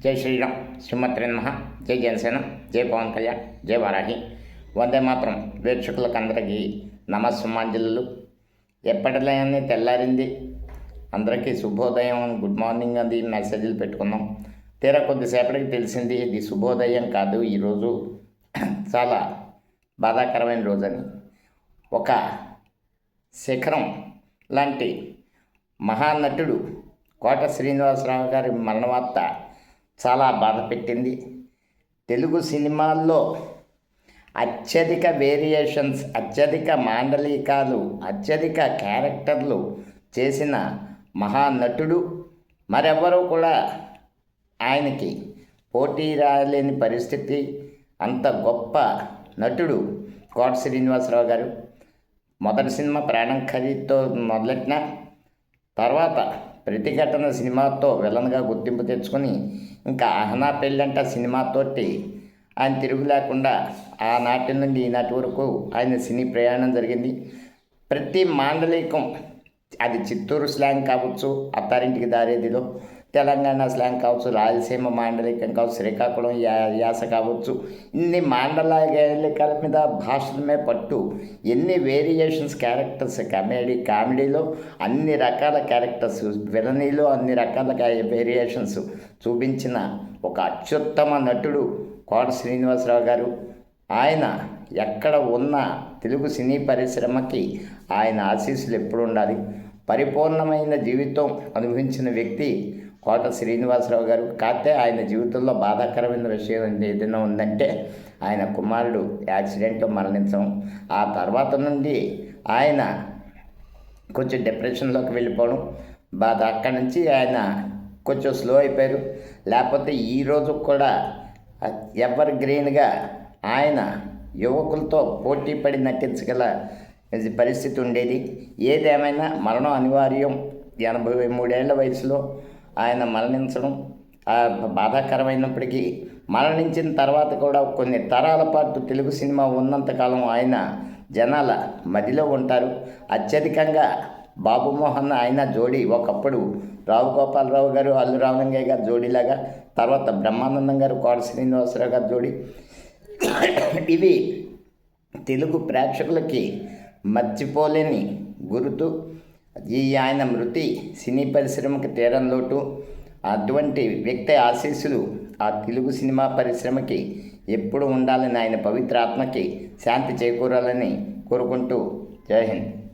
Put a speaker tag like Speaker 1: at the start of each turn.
Speaker 1: జై శ్రీరామ్. శ్రీమతి నమ. జై జనసేన. జై పవన్ కళ్యాణ్. జై వారాహి. వందే మాత్రం వీక్షకులకు అందరికీ నమస్సుమాంజలు ఎప్పటిలానే తెల్లారింది. అందరికీ శుభోదయం. గుడ్ మార్నింగ్ అది మెసేజ్లు పెట్టుకున్నాం. తీరా కొద్దిసేపటికి తెలిసింది ఇది శుభోదయం కాదు. ఈరోజు చాలా బాధాకరమైన రోజని. ఒక శిఖరం లాంటి మహానటుడు కోట శ్రీనివాసరావు గారి మరణ వార్త చాలా బాధ పెట్టింది. తెలుగు సినిమాల్లో అత్యధిక వేరియేషన్స్ అత్యధిక మాండలికాలు అత్యధిక క్యారెక్టర్లు చేసిన మహానటుడు మరెవ్వరూ కూడా ఆయనకి పోటీ రాలేని పరిస్థితి. అంత గొప్ప నటుడు కోట శ్రీనివాసరావు గారు. మొదటి సినిమా ప్రాణం ఖరీదుతో మొదలెట్టిన తర్వాత ప్రతిఘటన సినిమాతో విలన్గా గుర్తింపు తెచ్చుకొని ఇంకా అహనా పెళ్ళంట సినిమాతోటి ఆయన తిరుగు లేకుండా ఆనాటి నుండి ఈనాటి వరకు ఆయన సినీ ప్రయాణం జరిగింది. ప్రతి మాండలికం అది చిత్తూరు స్లాంగ్ కావచ్చు అత్తారింటికి దారేదిలో తెలంగాణ స్లాంగ్ కావచ్చు రాయలసీమ మాండలికం కావచ్చు శ్రీకాకుళం యా యాస కావచ్చు ఇన్ని మాండలికాల మీద భాషలమే పట్టు. ఎన్ని వేరియేషన్స్ క్యారెక్టర్స్ కమెడీ కామెడీలో అన్ని రకాల క్యారెక్టర్స్ విలనీలో అన్ని రకాల వేరియేషన్స్ చూపించిన ఒక అత్యుత్తమ నటుడు కోట శ్రీనివాసరావు గారు. ఆయన ఎక్కడ ఉన్న తెలుగు సినీ పరిశ్రమకి ఆయన ఆశీస్సులు ఎప్పుడు ఉండాలి? పరిపూర్ణమైన జీవితం అనుభవించిన వ్యక్తి కోట శ్రీనివాసరావు గారు. కాకపోతే ఆయన జీవితంలో బాధాకరమైన విషయం ఏదైనా ఉందంటే ఆయన కుమారుడు యాక్సిడెంట్ మరణించడం. ఆ తర్వాత నుండి ఆయన కొంచెం డిప్రెషన్లోకి వెళ్ళిపోవడం. బాధ. అక్కడి నుంచి ఆయన కొంచెం స్లో అయిపోయారు. లేకపోతే ఈరోజు కూడా ఎవర్ గ్రీన్గా ఆయన యువకులతో పోటీ పడి నటించగల పరిస్థితి ఉండేది. ఏదేమైనా మరణం అనివార్యం. ఎనభై మూడేళ్ళ వయసులో ఆయన మరణించడం బాధాకరమైనప్పటికీ మరణించిన తర్వాత కూడా కొన్ని తరాల పాటు తెలుగు సినిమా ఉన్నంతకాలం ఆయన జనాల మదిలో ఉంటారు. అత్యధికంగా బాబుమోహన్ ఆయన జోడి ఒకప్పుడు రావు గోపాలరావు గారు అల్లు రామలింగయ్య గారు జోడీలాగా తర్వాత బ్రహ్మానందం గారు కోట శ్రీనివాసరావు గారు జోడి. ఇవి తెలుగు ప్రేక్షకులకి మర్చిపోలేని గుర్తు. ఈ ఆయన మృతి సినీ పరిశ్రమకి తీరం లోటు. అటువంటి వ్యక్తి ఆశీస్సులు ఆ తెలుగు సినిమా పరిశ్రమకి ఎప్పుడు ఉండాలని ఆయన పవిత్ర ఆత్మకి శాంతి చేకూరాలని కోరుకుంటూ జై హింద్.